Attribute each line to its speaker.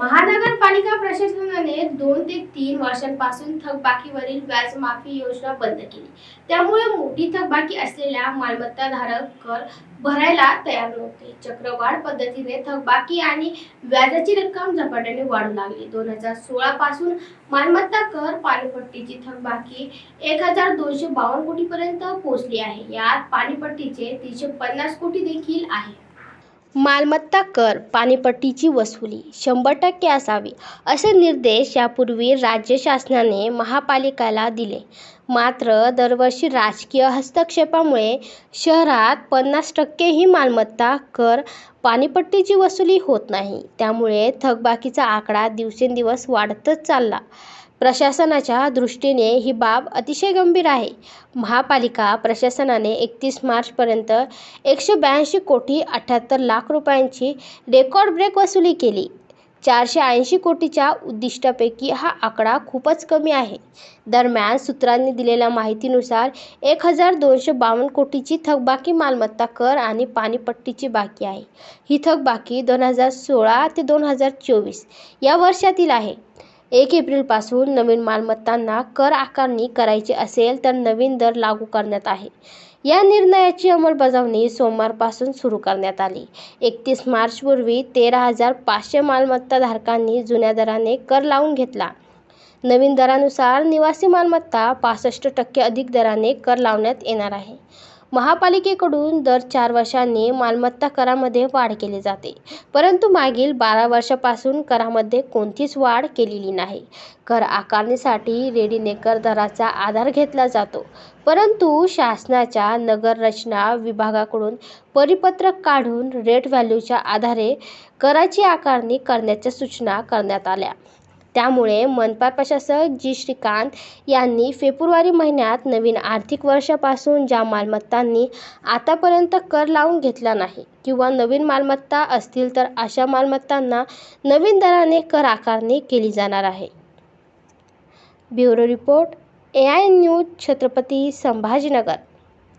Speaker 1: महानगरपालिका प्रशासनाने दोन ते तीन वर्षांपासून थकबाकीवरील व्याज माफी योजना बंद केली. त्यामुळे मोठी थकबाकी असलेल्या मालमत्ताधारक कर भरायला तयार नव्हते. चक्रवाढ पद्धतीने थकबाकी आणि व्याजाची रक्कम झपाट्याने वाढू लागली. दोन हजार सोळा पासून मालमत्ता कर पाणीपट्टीची थकबाकी एक हजार दोनशे बावन्न कोटीपर्यंत पोहोचली आहे. यात पाणीपट्टीचे तीनशे पन्नास कोटी देखील आहे. मालमत्ता कर पाणीपट्टीची वसुली शंभर टक्के असावी असे निर्देश यापूर्वी राज्य शासनाने महापालिकेला दिले. मात्र दरवर्षी राजकीय हस्तक्षेपामुळे शहरात पन्नास टक्केही मालमत्ता कर पाणीपट्टीची वसुली होत नाही. त्यामुळे थकबाकीचा आकडा दिवसेंदिवस वाढतच चालला. प्रशासनाच्या दृष्टीने ही बाब अतिशय गंभीर आहे. महापालिका प्रशासनाने एकतीस मार्चपर्यंत एकशे ब्याऐंशी कोटी अठ्ठ्याहत्तर लाख रुपयांची रेकॉर्ड ब्रेक वसुली केली. चारशे ऐंशी कोटीच्या उद्दिष्टापैकी हा आकडा खूपच कमी आहे. दरम्यान सूत्रांनी दिलेल्या माहितीनुसार एक हजार दोनशे बावन्न कोटीची थकबाकी मालमत्ता कर आणि पाणीपट्टीची बाकी आहे. ही थकबाकी दोन हजार सोळा ते दोन हजार चोवीस या वर्षातील आहे. एक एप्रिलपासून नवीन मालमत्तांना कर आकारणी करायची असेल तर नवीन दर लागू करण्यात आहे. या निर्णयाची अंमलबजावणी सोमवारपासून सुरू करण्यात आली. एकतीस मार्चपूर्वी तेरा हजार पाचशे मालमत्ताधारकांनी जुन्या दराने कर लावून घेतला. नवीन दरानुसार निवासी मालमत्ता पासष्ट टक्के अधिक दराने कर लावण्यात येणार आहे. महापालिकेकडून दर चार वर्षांनी मालमत्ता करामध्ये वाढ केली जाते. परंतु मागील बारा वर्षापासून करामध्ये कोणतीच वाढ केलेली नाही. कर आकारणीसाठी रेडीनेकर दराचा आधार घेतला जातो. परंतु शासनाच्या नगररचना विभागाकडून परिपत्रक काढून रेट व्हॅल्यूच्या आधारे कराची आकारणी करण्याच्या सूचना करण्यात आल्या. त्यामुळे मनपा प्रशासक जी श्रीकांत यांनी फेब्रुवारी महिन्यात नवीन आर्थिक वर्षापासून ज्या मालमत्तांनी आतापर्यंत कर लावून घेतला नाही किंवा नवीन मालमत्ता असतील तर अशा मालमत्तांना नवीन दराने कर आकारणी केली जाणार आहे. Bureau report A I news Chhatrapati Sambhajinagar.